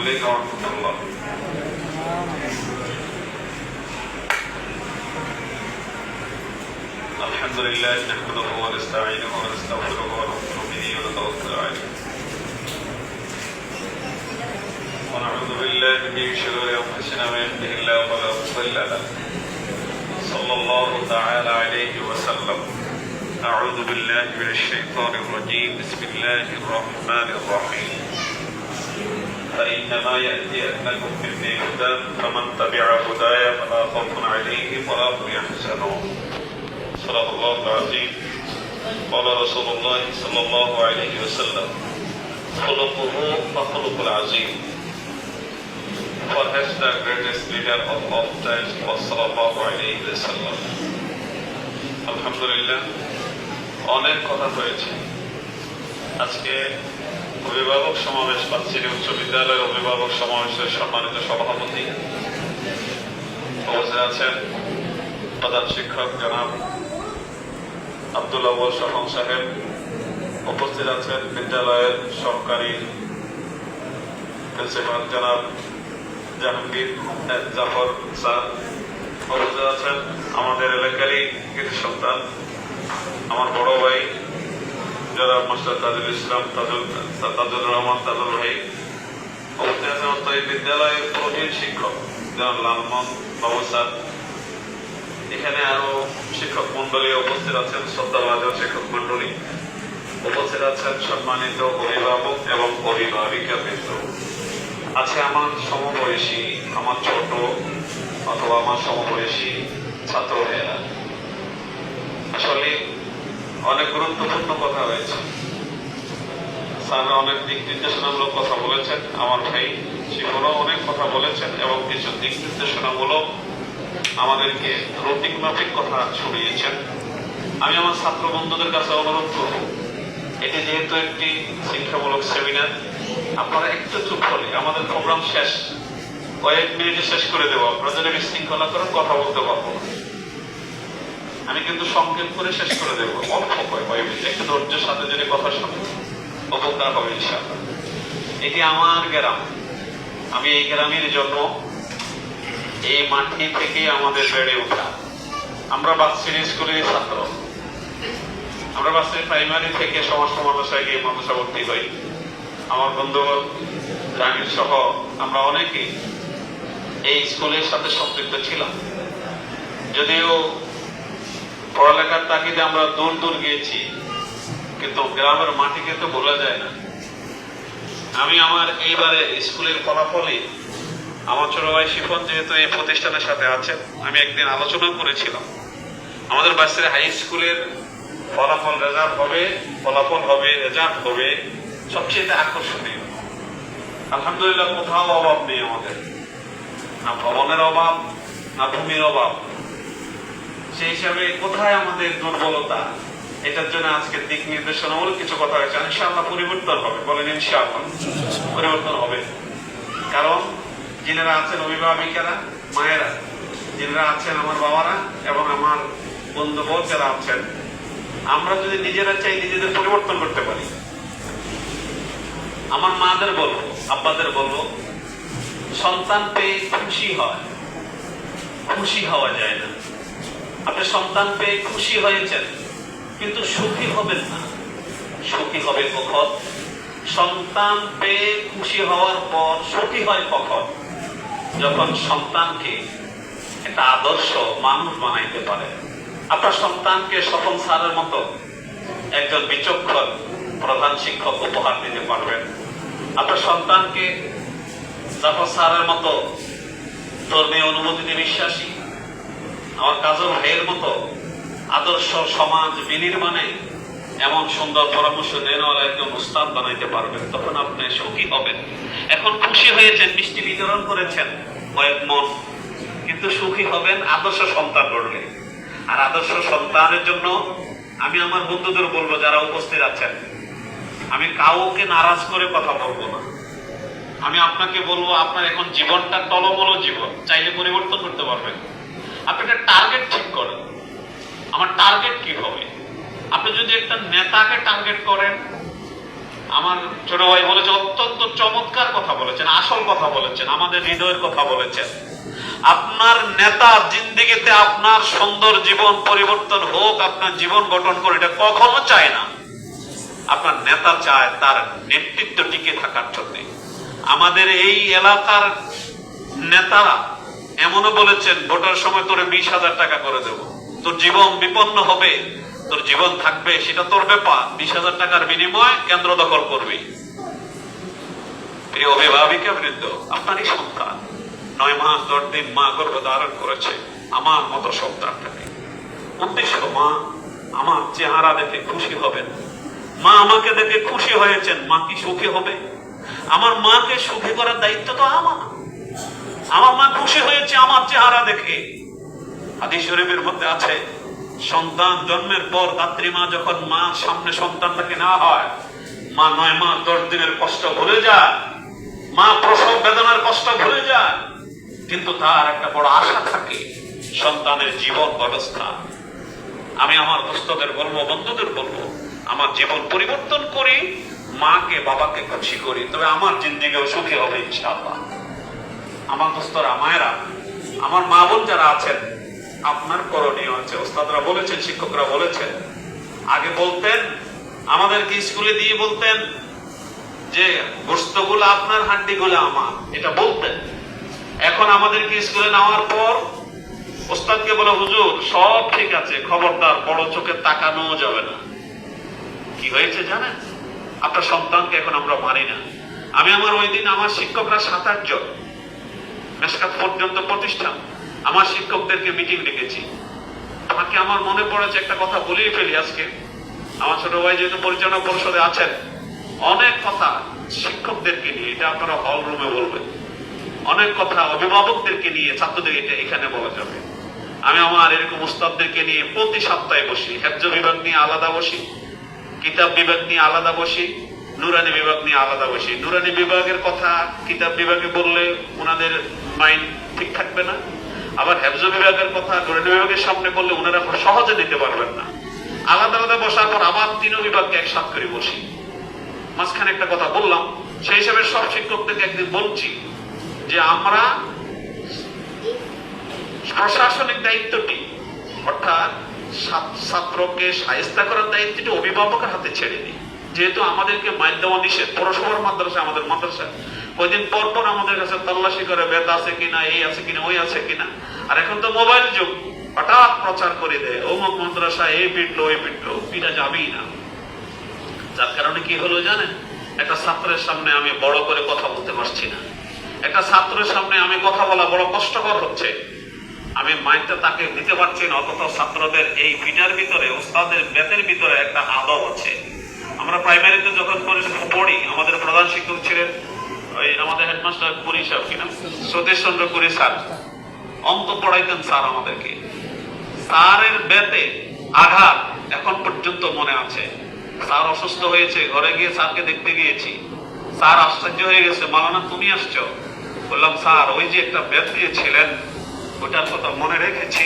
عليكم ورحمة الله. الحمد لله نحمده ونستعينه ونستغفره ونؤمن به ونتوكل عليه. ونعوذ بالله من شرور أنفسنا من يهده الله فلا مضل له. صلى الله تعالى عليه وسلم. أعوذ بالله من الشيطان الرجيم. بسم الله الرحمن الرحيم. فإنما يأتي أنكم مني هدى فمن تبع هداي فلا خوف عليهم ولا هم يحزنون صدق الله العظيم قال رسول الله صلى الله عليه وسلم خلقه فخلق العظيم Perhaps the greatest leader of all times was sallallahu alayhi wa sallam. আলহামদুলিল্লাহ অনেক কথা হয়েছে আজকে অভিভাবক সমাবেশ পাচ্ছিলি উচ্চ বিদ্যালয়ের অভিভাবক সমাবেশের সম্মানিত সভাপতি। উপস্থিত আছেন প্রধান শিক্ষক জনাব আব্দুল আব্বাস রহমান সাহেব। উপস্থিত আছেন বিদ্যালয়ের সহকারী প্রিন্সিপাল জনাব জাহাঙ্গীর জাফর স্যার। উপস্থিত আছেন আমাদের এলাকারই কিছু সন্তান, আমার বড় ভাই জনাব মাস্টার তাজুল ইসলাম তাজুল তাজুল রহমান তাজুল ভাই। উপস্থিত এই বিদ্যালয়ের প্রবীণ শিক্ষক জনাব লালমন বাবু স্যার। এখানে আরও শিক্ষক মন্ডলী উপস্থিত আছেন, শ্রদ্ধাভাজন শিক্ষক মন্ডলী উপস্থিত আছেন সম্মানিত অভিভাবক এবং অভিভাবিকা বৃন্দ। আছে আমার সমবয়সী, আমার ছোট অথবা আমার সমবয়সী ছাত্র ভাইয়েরা আসলে অনেক গুরুত্বপূর্ণ কথা হয়েছে। স্যার অনেক দিক নির্দেশনামূলক কথা বলেছেন। আমার ভাই শিবরাও অনেক কথা বলেছেন এবং কিছু দিক নির্দেশনামূলক আমাদেরকে রতিক মাফিক কথা ছড়িয়েছেন। আমি আমার ছাত্র বন্ধুদের কাছে অনুরোধ করব, এটি যেহেতু একটি শিক্ষামূলক সেমিনার, আপনারা একটু চুপ হলে আমাদের প্রোগ্রাম শেষ, কয়েক মিনিটে শেষ করে দেবো। আপনারা যদি বিশৃঙ্খলা করেন কথা বলতে পারব না। আমি কিন্তু সংক্ষেপ করে শেষ করে দেবো। অল্প কয় মিনিট। একটু ধৈর্যের সাথে যদি কথা শুনে উপকার হবে, ইনশাআল্লাহ। এটি আমার গ্রাম। আমি এই গ্রামের জন্য এই মাটি থেকে আমাদের বেড়ে ওঠা। আমরা বাচ্চারি স্কুলের ছাত্র। আমরা বাচ্চারি প্রাইমারি থেকে সমস্ত মাদ্রাসায় গিয়ে মাদ্রাসা ভর্তি হই। আমার বন্ধুগণ জাহাঙ্গীর সহ আমরা অনেকেই এই স্কুলের সাথে সম্পৃক্ত ছিলাম। যদিও পড়ালেখার তাগিদে আমরা দূর দূর গিয়েছি, কিন্তু গ্রামের মাটিকে তো বলা যায় না। আমি আমার এইবারে স্কুলের ফলাফলে আমার ছোট ভাই শিফন যেহেতু এই প্রতিষ্ঠানের সাথে আছেন, আমি একদিন আলোচনা করেছিলাম। আমাদের বাচ্চারা হাই স্কুলের ফলাফল রেজাল্ট হবে, ফলাফল হবে, রেজাল্ট হবে, সবচেয়ে আকর্ষণীয়। আলহামদুলিল্লাহ কোথাও অভাব নেই আমাদের। না ভবনের অভাব, না ভূমির অভাব। সেই হিসাবে কোথায় আমাদের দুর্বলতা? এটার জন্য আজকে দিক নির্দেশনামূলক কিছু কথা হয়েছে। ইনশাআল্লাহ পরিবর্তন হবে, বলেন ইনশাআল্লাহ। পরিবর্তন হবে। কারণ যিনারা আছেন মায়েরা, যিনারা আছেন আমার বাবারা এবং আমার যারা আছেন, আমরা যদি নিজেরা চাই নিজেদের পরিবর্তন করতে পারি। আমার মাদের বলব, আব্বাদের বলব, সন্তান পেয়ে খুশি হয়, খুশি হওয়া যায় না। আপনি সন্তান পেয়ে খুশি হয়েছেন, কিন্তু সুখী হবেন না। সুখী হবে কখন? সন্তান পেয়ে খুশি হওয়ার পর সুখী হয় কখন? যখন সন্তানকে একটা আদর্শ মানুষ বানাইতে পারে। আপনার সন্তানকে স্বপন স্যারের মতো একজন বিচক্ষণ প্রধান শিক্ষক উপহার দিতে পারবেন। আপনার সন্তানকে জাফর স্যারের মতো ধর্মীয় অনুভূতিতে বিশ্বাসী আমার কাজল ভাইয়ের মতো আদর্শ সমাজ বিনির্মাণে এমন সুন্দর পরামর্শ দেনওয়ালা একজন উস্তাদ বানাইতে পারবেন। তখন আপনি সুখী হবেন। এখন খুশি হয়েছেন, মিষ্টি বিতরণ করেছেন কয়েক মন। কিন্তু সুখী হবেন আদর্শ সন্তান গড়লে আর আদর্শ সন্তানের জন্য আমি আমার বন্ধুদের বলব, যারা উপস্থিত আছেন, আমি কাউকে নারাজ করে কথা বলব না। আমি আপনাকে বলব, আপনার এখন জীবনটা টলমল জীবন। চাইলে পরিবর্তন করতে পারবেন। আপনি একটা টার্গেট ঠিক করেন। আমার টার্গেট কি হবে? আপনি যদি একটা নেতাকে টার্গেট করেন, আমার ছোট ভাই বলেছে, অত্যন্ত চমৎকার কথা বলেছেন, আসল কথা বলেছেন, আমাদের হৃদয়ের কথা বলেছেন। আপনার নেতা জিন্দিগিতে আপনার সুন্দর জীবন পরিবর্তন হোক, আপনার জীবন গঠন করে, এটা কখনো চায় না। আপনার নেতা চায় তার নেতৃত্ব টিকে থাকার জন্য। আমাদের এই এলাকার নেতারা এমনও বলেছেন, ভোটার সময় তোরে বিশ হাজার টাকা করে দেব। তোর জীবন বিপন্ন হবে। তোর জীবন থাকবে, সেটা তোর ব্যাপার। বিশ হাজার টাকার বিনিময়ে কেন্দ্র দখল করবি। প্রিয় অভিভাবিকা আপনারই সন্তান নয় মাস দশ দিন মা গর্ভ ধারণ করেছে। আমার মতো সন্তানটাকে উদ্দেশ্য, মা, আমার চেহারা দেখে খুশি হবেন। মা আমাকে দেখে খুশি হয়েছেন। মা কি সুখী হবে? আমার মাকে সুখী করার দায়িত্ব তো আমার। খুশি হয়েছে আমার চেহারা দেখে। হাদিস শরীফের মধ্যে আছে, সন্তান জন্মের পর দাত্রী মা যখন মা সামনে সন্তানটাকে না হয়, মা নয় মাস দশ দিনের কষ্ট ভুলে যায়, মা প্রসব বেদনার কষ্ট ভুলে যায়, কিন্তু তার একটা বড় আশা থাকে, সন্তানের জীবন ব্যবস্থা। আমি আমার দোস্তদের বলব, বন্ধুদের বলব, আমার জীবন পরিবর্তন করি মাকে, বাবাকে খুশি করি, তবে আমার জিন্দিগিও সুখী হবে, ইনশাআল্লাহ। আমার দোস্তরা, মায়েরা, আমার মা বোন যারা আছেন, আপনার করণীয় আছে। ওস্তাদরা বলেছেন, শিক্ষকরা বলেছেন। আগে বলতেন, আমাদেরকে স্কুলে দিয়ে বলতেন যে গোস্তগুলো আপনার হাড্ডিগুলো আমার। এটা বলতেন। এখন আমাদেরকে স্কুলে নেওয়ার পর ওস্তাদকে বলে, হুজুর, সব ঠিক আছে, খবরদার, বড় চোখে তাকানো যাবে না। কি হয়েছে জানেন? আপনার সন্তানকে এখন আমরা মানি না। আমি আমার ওই দিন আমার শিক্ষকরা সাত, আট জন মেসকাত পর্যন্ত প্রতিষ্ঠান। আমার শিক্ষকদেরকে মিটিং ডেকেছি। আমাকে আমার মনে পড়েছে একটা কথা বলেই ফেলি আজকে। আমার ছোট ভাই যেহেতু পরিচালনা পরিষদে আছেন, অনেক কথা শিক্ষকদেরকে নিয়ে, এটা আপনারা হল রুমে বলবেন, অনেক কথা অভিভাবকদেরকে নিয়ে ছাত্রদের এটা এখানে বলা যাবে। আমি আমার এরকম উস্তাদদেরকে নিয়ে প্রতি সপ্তাহে বসি, হেফজ বিভাগ নিয়ে আলাদা বসি, কিতাব বিভাগ নিয়ে আলাদা বসি, নুরানি বিভাগ নিয়ে আলাদা বসি। নুরানি বিভাগের কথা কিতাব বিভাগে বললে ওনাদের মাইন্ড ঠিক থাকবে না। আবার হেফজ বিভাগের কথা নুরানি বিভাগের সামনে বললে ওনারা সহজে নিতে পারবেন না। আলাদা আলাদা বসার পর আবার তিন বিভাগকে একসাথ করে বসি। মাঝখানে একটা কথা বললাম, সেই হিসাবে সব শিক্ষকদেরকে একদিন বলছি যে আমরা প্রশাসনিক দায়িত্বটি, অর্থাৎ ছাত্রকে সাহিস্তা করার দায়িত্বটি অভিভাবকের হাতে ছেড়ে দিই। যেহেতু আমাদেরকে মাইল দেওয়া নিষেধ, পৌরসভার মাদ্রাসা আমাদের মাদ্রাসা কয়দিন পর পর আমাদের কাছে তল্লাশি করে বেদ আছে কিনা, এই আছে কিনা, ওই আছে কিনা। আর এখন তো মোবাইল যুগ। হঠাৎ প্রচার করে দেয়, অমুক মাদ্রাসা এই পিটলো, ওই পিটলো পিটা যাবেই না। যার কারণে কি হলো জানেন? একটা ছাত্রের সামনে আমি বড় করে কথা বলতে পারছি না। একটা ছাত্রের সামনে আমি কথা বলা বড় কষ্টকর হচ্ছে। আমি মাইন্ডটা তাকে দিতে পারছি না, অথচ ছাত্রদের এই পিটার ভিতরে, ওস্তাদের বেতের ভিতরে একটা আদব আছে। আমরা প্রাইমারিতে যখন পড়ি, আমাদের প্রধান শিক্ষক ছিলেন ওই আমাদের হেডমাস্টার পুরী সাহেব কিনা সতীশ চন্দ্র পুরী স্যার। অন্ত পড়াইতেন স্যার আমাদেরকে। স্যারের বেতে আঘাত এখন পর্যন্ত মনে আছে। স্যার অসুস্থ হয়েছে, ঘরে গিয়ে স্যারকে দেখতে গিয়েছি। স্যার আশ্চর্য হয়ে গেছে, মালানা, তুমি আসছো? বললাম, স্যার, ওই যে একটা বেত দিয়েছিলেন, ওটার কথা মনে রেখেছি।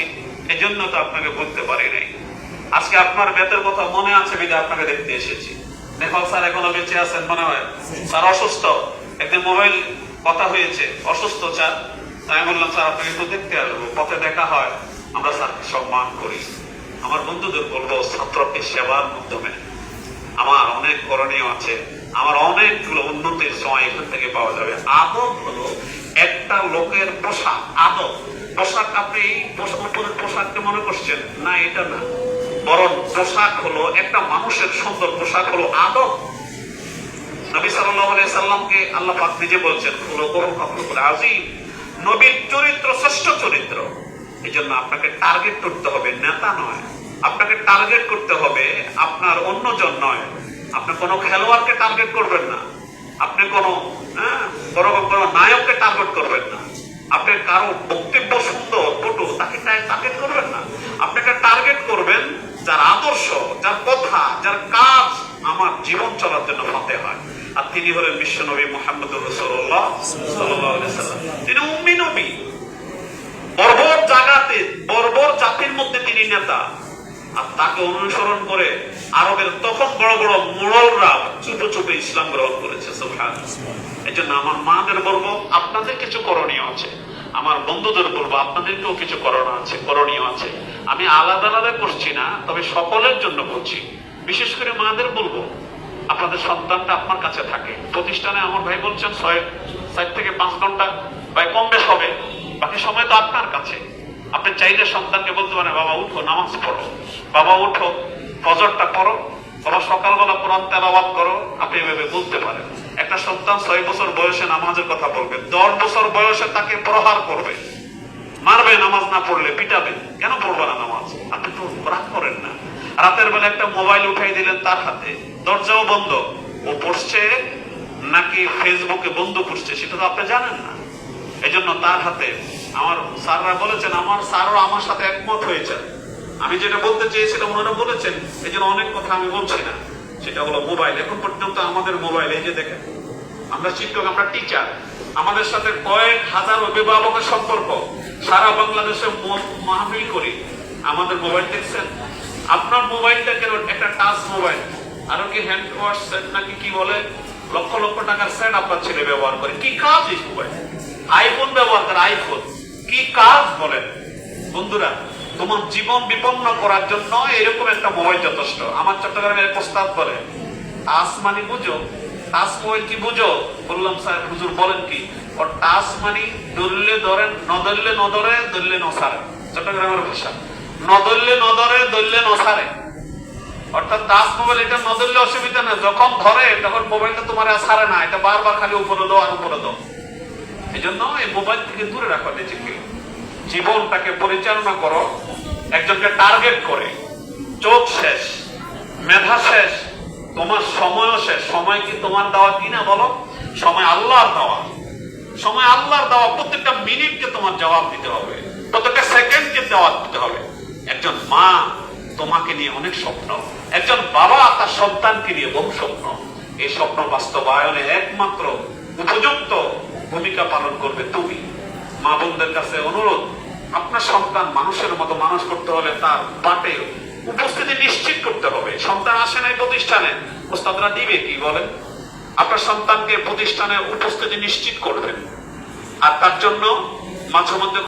এই জন্য তো আপনাকে বলতে পারি নাই। আজকে আপনার বেতের কথা মনে আছে বিধে আপনাকে দেখতে এসেছি। দেখো, স্যার, এখনও বেঁচে আছেন মনে হয়। স্যার, অসুস্থ। একদিন মোবাইল কথা হয়েছে, অসুস্থ তাই আমি বললাম, স্যার, আপনাকে একটু দেখতে আসব। পথে দেখা হয়, আমরা স্যারকে সম্মান করি। আমার বন্ধুদের বলব, ছাত্রকে সেবার মাধ্যমে। আমার অনেক করণীয় আছে। আমার অনেকগুলো উন্নতির সময় এখান থেকে পাওয়া যাবে। আদব হলো একটা লোকের পোশাক, আদব। পোশাক আপনি উপরের পোশাককে মনে করছেন? না, এটা না। বরং পোশাক হলো একটা মানুষের সুন্দর পোশাক হলো আদব। নবী সাল্লামকে আল্লাহ পাক নিজে বলছেন নবীর চরিত্র শ্রেষ্ঠ চরিত্র। এই জন্য আপনাকে টার্গেট করতে হবে নেতা নয়। আপনাকে টার্গেট করতে হবে আপনার অন্যজন নয়। আপনি কোনো খেলোয়াড়কে টার্গেট করবেন না। আপনি কোনো হ্যাঁ, বড় বড় নায়ককে টার্গেট করবেন না। আপনি কারও বক্তব্য সুন্দর পটু তাকে টার্গেট করবেন না। আপনাকে টার্গেট করবেন যার আদর্শ যার কথা যার কাজ আমার জীবন চলার জন্য হতে হয়। আর তিনি হলেন বিশ্ব নবী মোহাম্মদ রসুল্লাহ তিনি উম্মি নবী। বর্বর জাগাতে, বর্বর জাতির মধ্যে তিনি নেতা। আর তাকে অনুসরণ করে আরবের তখন বড় বড় মোড়লরা চুপে চুপে ইসলাম গ্রহণ করেছে সুবহান এই জন্য আমার মাদের বলব আপনাদের কিছু করণীয় আছে। আমার বন্ধুদের বলব আপনাদেরকেও কিছু করণীয় আছে করণীয় আছে। আমি আলাদা আলাদা করছি না, তবে সকলের জন্য বলছি বিশেষ করে মাদের বলব আপনাদের সন্তানটা আপনার কাছে থাকে। প্রতিষ্ঠানে আমার ভাই বলছেন, ছয় চার থেকে পাঁচ ঘণ্টা বা কম বেশ হবে। বাকি সময় তো আপনার কাছে। আপনি চাইলে সন্তানকে বলতে পারেন, বাবা, উঠো, নামাজ পড়ো। বাবা, উঠো, ফজরটা করো বাবা, সকালবেলা কোরআন তেলাওয়াত করো। আপনি এভাবে বলতে পারেন। একটা সন্তান ছয় বছর বয়সে নামাজের কথা বলবে। দশ বছর বয়সে তাকে প্রহার করবে। মারবে নামাজ না পড়লে, পিটাবে। কেন পড়বে না নামাজ? আপনি তো রাগ করেন না। রাতের বেলা একটা মোবাইল উঠাই দিলেন তার হাতে। দরজাও বন্ধ। ও পড়ছে নাকি ফেসবুকে বন্ধ করছে সেটা তো আপনি জানেন না। এই জন্য তার হাতে আমার স্যাররা বলেছেন, আমার স্যারও আমার সাথে একমত হয়েছে আমি যেটা বলতে চেয়েছিলাম, ওনারা বলেছেন এই জন্য অনেক কথা আমি বলছি না। সেটা হলো মোবাইল। এখন পর্যন্ত আমাদের মোবাইল, এই যে দেখেন, আমরা শিক্ষক, আমরা টিচার, আমাদের সাথে কয়েক হাজার অভিভাবকের সম্পর্ক। সারা বাংলাদেশে মাহফিল করি। আমাদের মোবাইল দেখছেন? আপনার মোবাইলটা কেন একটা টাচ মোবাইল? আরও কি হ্যান্ড ওয়াশ সেট নাকি কি বলে? লক্ষ লক্ষ টাকার সেট আপনার ছেলে ব্যবহার করে। কি কাজ এই মোবাইল আইফোন ব্যবহার করে আইফোন কি কাজ বলেন? বন্ধুরা, তোমার জীবন বিপন্ন করার জন্য এরকম একটা মোবাইল যথেষ্ট। আমার চট্টগ্রামের প্রস্তাব করে টাচ মানে বুঝো টাচ মোবাইল কি বুঝো? বললাম, স্যার, হুজুর বলেন কি? ও টাচ মানে ধরলে ধরেন নদরলে নদরে ধরলে নসারে চট্টগ্রামের ভাষা। নদরলে নদরে ধরলে নসারে অর্থাৎ টাচ মোবাইল এটা নদরলে অসুবিধা না। যখন ধরে, তখন মোবাইলটা তোমার আর ছাড়ে না। এটা বারবার খালি উপরে দাও আর উপরে দাও। এই জন্য এই মোবাইল থেকে দূরে রাখো নিজেকে। জীবনটাকে পরিচালনা করো। একজনকে টার্গেট করে। চোখ শেষ, মেধা শেষ, তোমার সময়ও শেষ। সময় কি তোমার দেওয়া কিনা বলো? সময় আল্লাহর দেওয়া। সময় আল্লাহর দেওয়া। প্রত্যেকটা মিনিটকে তোমার জবাব দিতে হবে। প্রত্যেকটা সেকেন্ডকে জবাব দিতে হবে। একজন মা তোমাকে নিয়ে অনেক স্বপ্ন। একজন বাবা তার সন্তানকে নিয়ে বহু স্বপ্ন। এই স্বপ্ন বাস্তবায়নে একমাত্র উপযুক্ত ভূমিকা পালন করবে তুমি। মা বোনদের কাছে অনুরোধ, আপনার সন্তান মানুষের মতো মানুষ করতে হলে তার বাটে উপস্থিতি নিশ্চিত করতে হবে। সন্তান আসে নাই প্রতিষ্ঠানে, ওস্তাদরা দিবে কি বলেন? আপনার সন্তানকে প্রতিষ্ঠানে উপস্থিতি নিশ্চিত করবেন। আর তার জন্য মাঝে মধ্যে